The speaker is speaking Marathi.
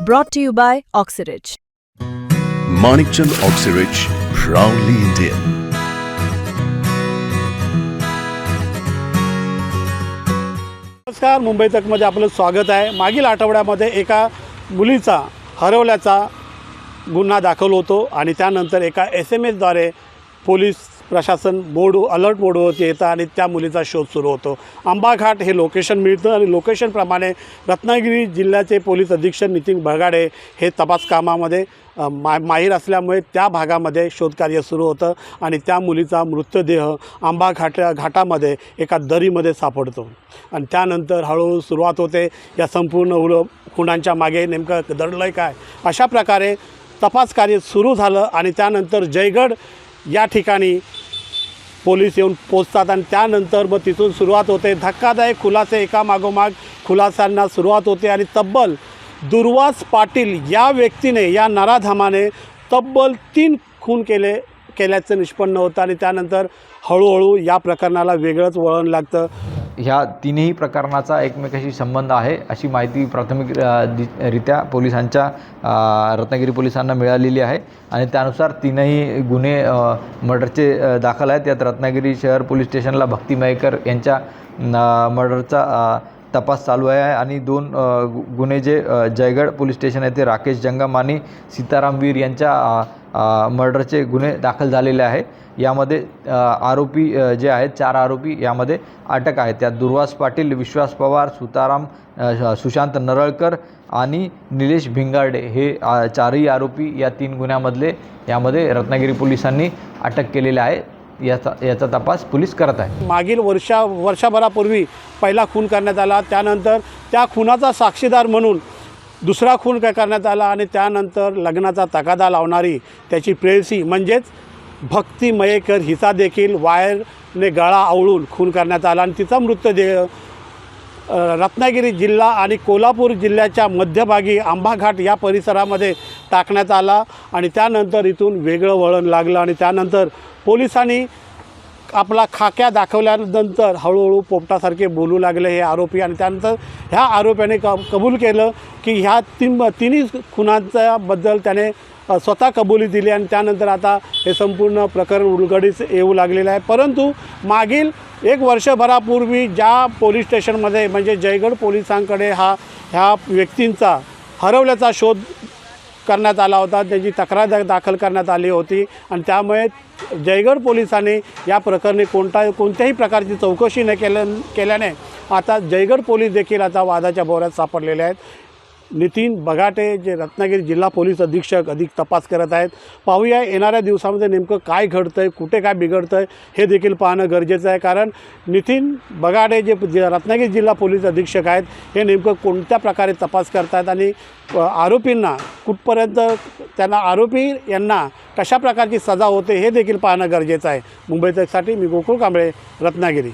Brought to you by Oxyridge. Manikchand Oxyrich, proudly Indian. नमस्कार मुंबई तकमध्ये आपलं स्वागत आहे मागील आठवड्यामध्ये एका मुलीचा हरवल्याचा गुन्हा दाखल होतो आणि त्यानंतर एका एस एम एसद्वारे पोलीस प्रशासन बोर्ड अलर्ट मोडवरती येतं आणि त्या मुलीचा शोध सुरू होतो. आंबाघाट हे लोकेशन मिळतं आणि लोकेशनप्रमाणे रत्नागिरी जिल्ह्याचे पोलीस अधीक्षक नितीन भगाडे हे तपास कामामध्ये मा माहीर असल्यामुळे त्या भागामध्ये शोधकार्य सुरू होतं आणि त्या मुलीचा मृतदेह आंबाघाट घाटामध्ये एका दरीमध्ये सापडतो. आणि त्यानंतर हळूहळू सुरुवात होते. या संपूर्ण उल खुणांच्या मागे नेमकं दडलं आहे काय? अशा प्रकारे तपास कार्य सुरू झालं आणि त्यानंतर जयगड या ठिकाणी पोलीस येऊन पोचतात आणि त्यानंतर मग तिथून सुरुवात होते. धक्कादायक खुलासे एका मागोमाग खुलासांना सुरुवात होते आणि तब्बल दुर्वास पाटील या व्यक्तीने या नराधामाने तब्बल तीन खून केले केल्याचं निष्पन्न होतं आणि त्यानंतर हळूहळू या प्रकरणाला वेगळंच वळण लागतं. ह्या तिन्ही प्रकरणाचा एकमेकाशी संबंध आहे अशी माहिती प्राथमिक दि- रित्या पोलिसांच्या रत्नागिरी पोलिसांना मिळालेली आहे. आणि त्यानुसार तीनही गुन्हे मर्डरचे दाखल आहेत. यात रत्नागिरी शहर पोलीस स्टेशनला भक्ती मयेकर यांच्या मर्डरचा तपास चालू आहे आणि दोन गुन्हे जे जयगड पोलीस स्टेशन येथे राकेश जंगम आणि सीताराम वीर यांच्या मर्डरचे गुन्हे दाखल झालेले आहे. यामध्ये आरोपी जे आहेत चार आरोपी यामध्ये अटक आहे त्यात दुर्वास पाटील विश्वास पवार सुताराम सुशांत नरळकर आणि निलेश भिंगाडे. हे चारही आरोपी या तीन गुन्ह्यामधले यामध्ये रत्नागिरी पोलिसांनी अटक केलेले आहे. याचा याचा तपास पोलीस करत आहे मागील वर्षा वर्षभरापूर्वी पहिला खून करण्यात आला. त्यानंतर त्या खुनाचा साक्षीदार म्हणून दुसरा खून काय करण्यात आला आणि त्यानंतर लग्नाचा तगादा लावणारी त्याची प्रेयसी म्हणजेच भक्ती मयेकर हिचा देखील वायरने गळा आवळून खून करण्यात आला आणि तिचा मृतदेह रत्नागिरी जिल्हा आणि कोल्हापूर जिल्ह्याच्या मध्यभागी आंबाघाट या परिसरामध्ये टाकण्यात आला आणि त्यानंतर इथून वेगळं वळण लागलं आणि त्यानंतर पोलिसांनी आपला खाक्या दाखवल्यानंतर हळूहळू पोपटासारखे बोलू लागले हे आरोपी. आणि त्यानंतर ह्या आरोप्याने क कबूल केलं की ह्या तीन तिन्ही खुनांच्याबद्दल त्याने स्वतः कबुली दिली आणि त्यानंतर आता हे संपूर्ण प्रकरण उलगडीस येऊ लागलेलं आहे. परंतु मागील एक वर्षभरापूर्वी ज्या पोलीस स्टेशनमध्ये म्हणजे जयगड पोलिसांकडे हा ह्या व्यक्तींचा हरवल्याचा शोध करण्यात आला होता. त्याची तक्रार दा दाखल करण्यात आली होती. आणि त्यामुळे जयगड पोलिसांनी या प्रकरणी कोणता कोणत्याही प्रकारची चौकशी न केल्या केल्याने आता जयगड पोलीस देखील आता वादाच्या भोवऱ्यात सापडलेले आहेत. नितीन बगाटे जे रत्नागिरी जिल्हा पोलीस अधीक्षक अधिक तपास करत आहेत. पाहूया येणाऱ्या दिवसामध्ये नेमकं काय घडतं आहे कुठे काय बिघडतं आहे हे देखील पाहणं गरजेचं आहे. कारण नितीन बगाटे जे रत्नागिरी जिल्हा पोलीस अधीक्षक आहेत हे नेमकं कोणत्या प्रकारे तपास करतात आणि आरोपींना कुठपर्यंत त्यांना आरोपी यांना कशा प्रकारची सजा होते हे देखील पाहणं गरजेचं आहे. मुंबईतसाठी मी गोकुळ कांबळे रत्नागिरी.